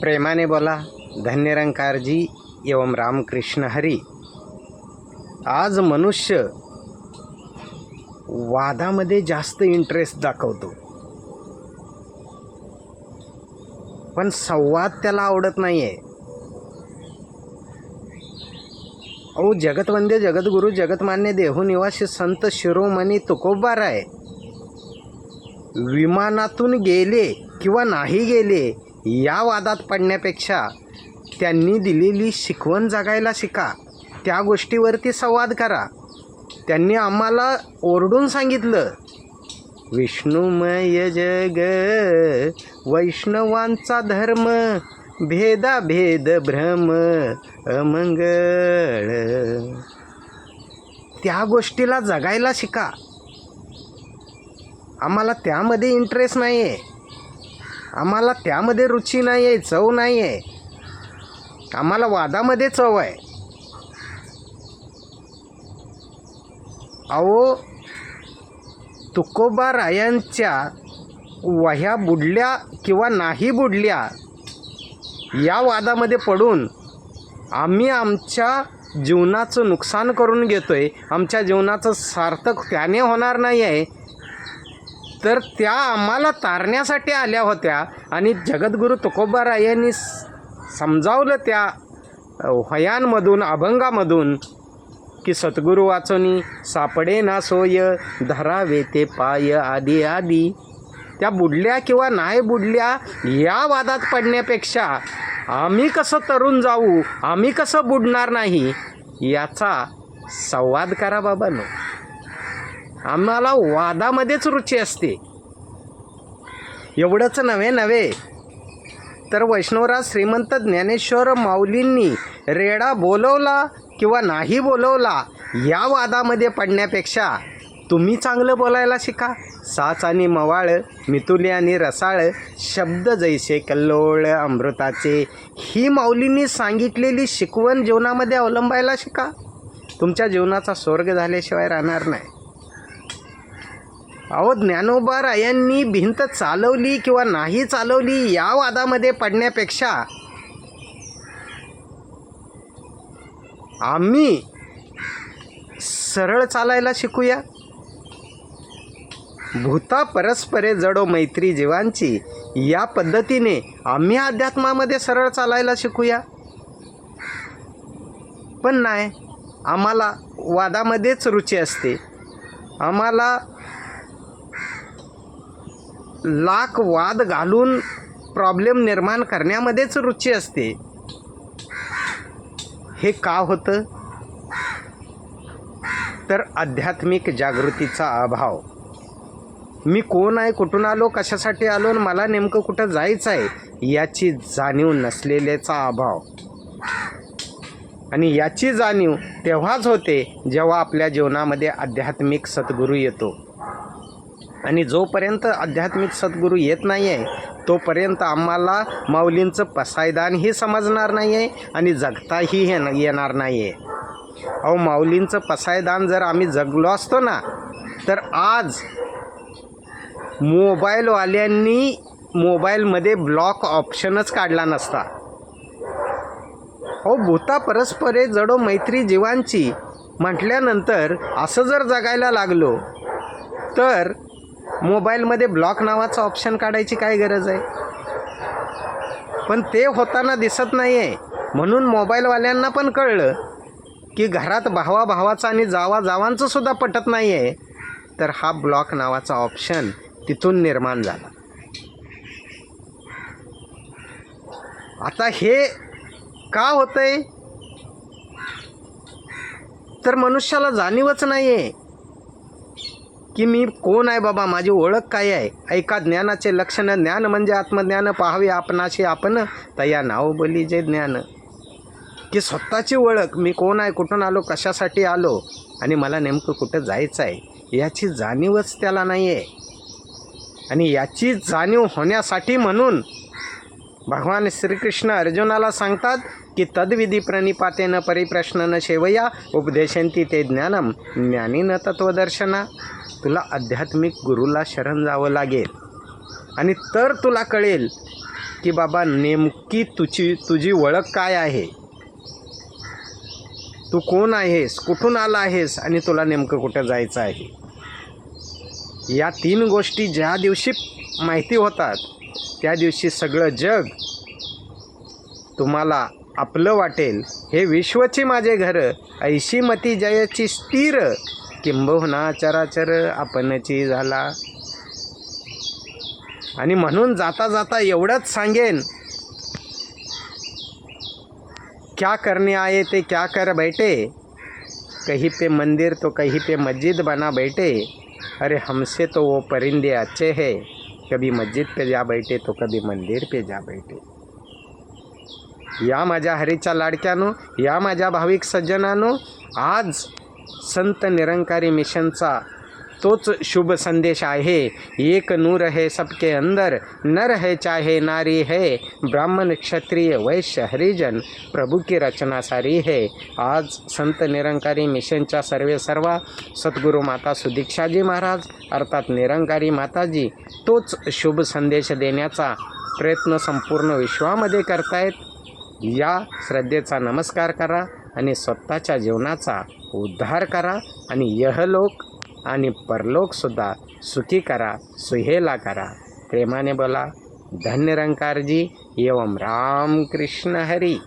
प्रेमाने बोला धन्यरंकारजी एवं रामकृष्ण हरी. आज मनुष्य वादामध्ये जास्त इंटरेस्ट दाखवतो. पण संवाद त्याला आवडत नाही आहे अहो जगतवंदे जगद्गुरु जगतमान्य देहू निवास संत शिरोमणी तुकोबार आहे विमानातून गेले किंवा नाही गेले या वादात पडण्यापेक्षा त्यांनी दिलेली शिकवण जगायला शिका. त्या गोष्टीवरती संवाद करा. त्यांनी आम्हाला ओरडून सांगितलं. विष्णुमय जग वैष्णवांचा धर्म भेदाभेद भ्रम अमंगळ. त्या गोष्टीला जगायला शिका. आम्हाला त्यामध्ये इंटरेस्ट नाही आहे आम्हाला त्यामध्ये रुची नाही आहे चव नाही आहे आम्हाला वादामध्ये चव आहे. अहो तुकोबा रायांच्या वह्या बुडल्या किंवा नाही बुडल्या या वादामध्ये पडून आम्ही आमच्या जीवनाचं नुकसान करून घेतो आहे आमच्या जीवनाचं सार्थक त्याने होणार नाही आहे तर त्या आम्हाला तारण्यासाठी आल्या होत्या. आणि जगद्गुरू तुकोबारायांनी स- समजावलं त्या हयांमधून अभंगामधून की सद्गुरू वाचनी सापडे ना सोय धरावे ते पाय आदी आदी त्या बुडल्या किंवा नाही बुडल्या या वादात पडण्यापेक्षा आम्ही कसं तरुण जाऊ आम्ही कसं बुडणार नाही याचा संवाद करा बाबांनो. आम्हाला वादामध्येच रुची असते. एवढंच नव्हे नव्हे. तर वैष्णवराज श्रीमंत ज्ञानेश्वर माऊलींनी रेडा बोलवला किंवा नाही बोलवला या वादामध्ये पडण्यापेक्षा तुम्ही चांगलं बोलायला शिका. साच आणि मवाळ मितुली आणि रसाळ शब्द जैसे कल्लोळ अमृताचे ही माऊलींनी सांगितलेली शिकवण जीवनामध्ये अवलंबायला शिका. तुमच्या जीवनाचा स्वर्ग झाल्याशिवाय राहणार नाही. अहो ज्ञानोबा रायांनी भिंत चालवली किंवा नाही चालवली या वादामध्ये पडण्यापेक्षा आम्ही सरळ चालायला शिकूया. भूता परस्परे जडो मैत्री जीवांची या पद्धतीने आम्ही अध्यात्मामध्ये सरळ चालायला शिकूया. पण नाही आम्हाला वादामध्येच रुची असते. आम्हाला लाख वाद घालून प्रॉब्लेम निर्माण करण्यामध्येच रुची असते. हे का होतं? तर आध्यात्मिक जागृतीचा अभाव. मी कोण आहे? कुठून आलो? कशासाठी आलो? आणि मला नेमकं कुठं जायचं आहे? याची जाणीव नसलेल्याचा अभाव. आणि याची जाणीव तेव्हाच होते जेव्हा आपल्या जीवनामध्ये आध्यात्मिक सद्गुरू येतो. आणि जोपर्यंत आध्यात्मिक सद्गुरू येत नाही आहे तोपर्यंत आम्हाला माऊलींचं पसायदानही समजणार नाही आहे आणि जगताही हे येणार नाही आहे अहो माऊलींचं पसायदान जर आम्ही जगलो असतो ना तर आज मोबाईलवाल्यांनी मोबाईलमध्ये ब्लॉक ऑप्शनच काढला नसता. हो भूता परस्परे जडो मैत्री जीवांची म्हटल्यानंतर असं जर जगायला लागलो तर मोबाईलमध्ये ब्लॉक नावाचं ऑप्शन काढायची काय गरज आहे? पण ते होताना दिसत नाही आहे म्हणून मोबाईलवाल्यांना पण कळलं की घरात भावा भावाचं आणि जावा जावांचं सुद्धा पटत नाही आहे तर हा ब्लॉक नावाचा ऑप्शन तिथून निर्माण झाला. आता हे का होतंय? तर मनुष्याला जाणीवच नाही आहे की मी कोण आहे बाबा? माझी ओळख काय आहे? ऐका ज्ञानाचे लक्षण ज्ञान म्हणजे आत्मज्ञान पाहावे आपणाशी आपण तया नाव बोली जे ज्ञान. की स्वतःची ओळख मी कोण आहे कुठून आलो कशासाठी आलो आणि मला नेमकं कुठं जायचं आहे याची जाणीवच त्याला नाही आहे आणि याची जाणीव होण्यासाठी म्हणून भगवान श्रीकृष्ण अर्जुनाला सांगतात की तद्विधी प्रणिपातेनं परिप्रश्ननं शेवया उपदेशंती ते ज्ञानम ज्ञानीनं तत्वदर्शना तुला आध्यात्मिक गुरुला शरण जावं लागेल. आणि तर तुला कळेल की बाबा नेमकी तुझी तुझी ओळख काय आहे? तू कोण आहेस? कुठून आला आहेस? आणि तुला नेमकं कुठं जायचं आहे? या तीन गोष्टी ज्या दिवशी माहिती होतात त्या दिवशी सगळं जग तुम्हाला आपलं वाटेल. हे विश्वची माझे घर ऐशी मती जयाची स्थिर. किंबहुना चराचर आपणची झाला. आणि म्हणून जाता जाता एवढंच सांगेन. क्या करने आए थे क्या कर बैठे? कहीं पे मंदिर तो कहीं पे मस्जिद बना बैठे। अरे हमसे तो वो परिंदे अच्छे हैं। कभी मस्जिद पे जा बैठे तो कभी मंदिर पे जा बैठे। या माझ्या हरीच्या लाडक्यानो या माझ्या भाविक सज्जनानो आज संत निरंकारी मिशनचा तोच शुभ संदेश आहे. एक नूर है सबके अंदर नर है चाहे नारी है. ब्राह्मण क्षत्रिय वैश्य हरिजन प्रभू की रचना सारी है. आज संत निरंकारी मिशनच्या सर्वे सर्वा सद्गुरू माता सुदीक्षाजी महाराज अर्थात निरंकारी माताजी तोच शुभ संदेश देण्याचा प्रयत्न संपूर्ण विश्वामध्ये करतायत. या श्रद्धेचा नमस्कार करा. आणि स्वतःच्या जीवनाचा उद्धार करा आणि यहलोक आणि परलोकसुद्धा सुखी करा सुहेला करा. प्रेमाने बोला धन्य रंकारजी एवं राम कृष्ण हरी.